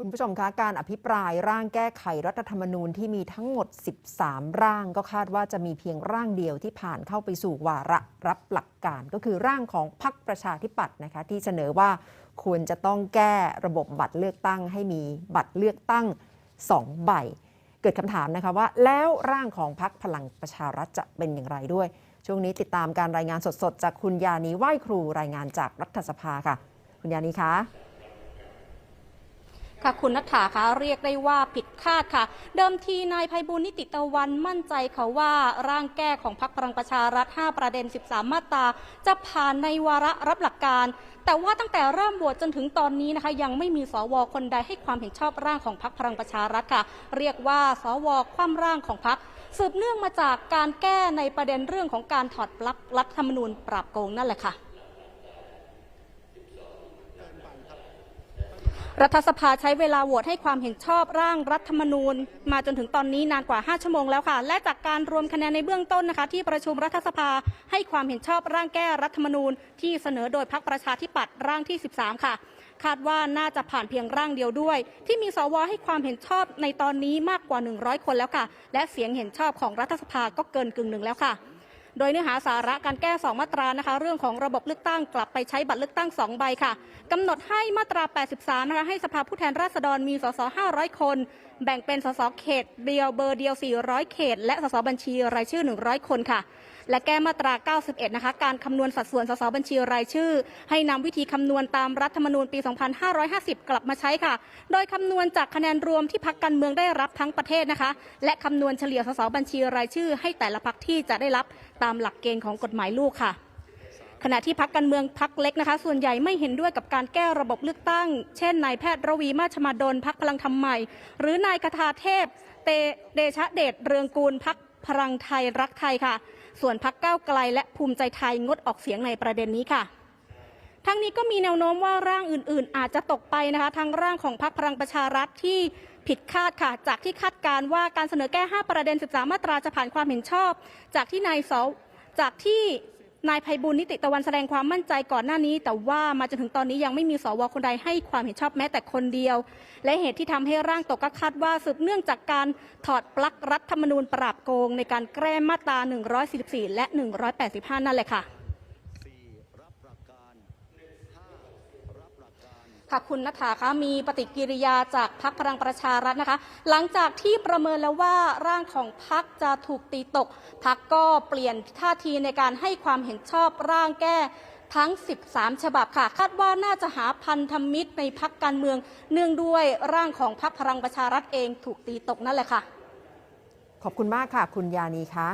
คุณผู้ชมคะการอภิปรายร่างแก้ไขรัฐธรรมนูญที่มีทั้งหมด 13 ร่างก็คาดว่าจะมีเพียงร่างเดียวที่ผ่านเข้าไปสู่วาระรับหลักการ ก็คือร่างของพรรคประชาธิปัตย์นะคะที่เสนอว่าควรจะต้องแก้ระบบบัตรเลือกตั้ง ให้มีบัตรเลือกตั้ง 2 ใบ เกิดคำถามนะคะว่าแล้วร่างของพรรคพลังประชารัฐจะเป็นอย่างไรด้วย ช่วงนี้ติดตามการรายงานสดๆ จากคุณยานีไหวครูรายงานจากรัฐสภาค่ะ คุณยานีคะ ค่ะคุณนัทธาคะเรียกได้ว่าผิดคาดค่ะ เดิมทีนายภัยบุญนิติตะวันมั่นใจเขาว่าร่างแก้ของพรรคพลังประชารัฐ 5 ประเด็น 13 มาตรา จะผ่านในวาระรับหลักการ แต่ว่าตั้งแต่เริ่มโหวตจนถึงตอนนี้นะคะ ยังไม่มีสวคนใดให้ความเห็นชอบร่างของพรรคพลังประชารัฐค่ะ เรียกว่าสวคว่ำร่างของพรรคสืบเนื่องมาจากการแก้ในประเด็นเรื่องของการถอดปลั๊กรัฐธรรมนูญปราบโกงนั่นแหละค่ะ รัฐสภาใช้เวลาโหวตให้ความเห็นชอบร่างรัฐธรรมนูญ มาจนถึงตอนนี้นานกว่า 5 ชั่วโมงแล้วค่ะ และจากการรวมคะแนนในเบื้องต้นนะคะ ที่ประชุมรัฐสภาให้ความเห็นชอบร่างแก้รัฐธรรมนูญ ที่เสนอโดยพรรคประชาธิปัตย์ร่างที่ 13 ค่ะ คาดว่าน่าจะผ่านเพียงร่างเดียวด้วย ที่มีสวให้ความเห็นชอบในตอนนี้มากกว่า 100 คนแล้วค่ะ และเสียงเห็นชอบของรัฐสภาก็เกินกึ่งหนึ่งแล้วค่ะ โดยเนื้อหาสาระการแก้ 2 มาตรานะคะ เรื่องของระบบเลือกตั้งกลับไปใช้บัตรเลือกตั้ง 2 ใบค่ะกำหนดให้มาตรา 83 นะคะให้สภาผู้แทนราษฎรมีสส 500 คน แบ่งเป็นสสเขตเดียวเบอร์เดียว 400 เขต และสสบัญชีรายชื่อ 100 คนค่ะ และแก้มาตรา 91 นะคะ การคำนวณสัดส่วนสสบัญชีรายชื่อ ให้นำวิธีคำนวณตามรัฐธรรมนูญปี 2550 กลับมาใช้ค่ะ โดยคำนวณจากคะแนนรวมที่พักการเมืองได้รับทั้งประเทศนะคะ และคำนวณเฉลี่ยสสบัญชีรายชื่อ ให้แต่ละพักที่จะได้รับตามหลักเกณฑ์ของกฎหมายลูกค่ะ ขณะที่พักการเมืองพักเล็กนะคะ ส่วนใหญ่ไม่เห็นด้วยกับการแก้ระบบเลือกตั้ง เช่นนายแพทย์ระวีมาชมาดลพักพลังธรรมใหม่ หรือนายคทาเทพ เตเดชะเดชเรืองกูลพักพลังไทยรักไทยค่ะ ส่วนพักก้าวไกลและภูมิใจไทยงดออกเสียงในประเด็นนี้ค่ะ ทั้งนี้ก็มีแนวโน้มว่าร่างอื่นๆ อาจจะตกไปนะคะทางร่างของพรรคพลังประชารัฐที่ผิดคาดค่ะ จากที่คาดการว่าการเสนอแก้ 5 ประเด็น 13 มาตราจะผ่านความเห็นชอบ จากที่นายสจากที่นายภัยบุญนิติตะวันแสดงความมั่นใจก่อนหน้านี้ แต่ว่ามาจนถึงตอนนี้ยังไม่มีสวคนใดให้ความเห็นชอบแม้แต่คนเดียว และเหตุที่ทำให้ร่างตกก็คาดว่าสืบเนื่องจากการถอดปลั๊กรัฐธรรมนูญปราบโกง ในการแก้มาตรา 144 และ 185 นั่นแหละค่ะ ค่ะคุณนัทธาคะมีปฏิกิริยาจากพักพลังประชารัฐนะคะ หลังจากที่ประเมินแล้วว่าร่างของพักจะถูกตีตกพักก็เปลี่ยนท่าทีในการให้ความเห็นชอบร่างแก้ทั้ง 13 ฉบับค่ะ คาดว่าน่าจะหาพันธมิตรในพักการเมือง เนื่องด้วยร่างของพักพลังประชารัฐเองถูกตีตกนั่นแหละค่ะ ขอบคุณมากค่ะ คุณยานีคะ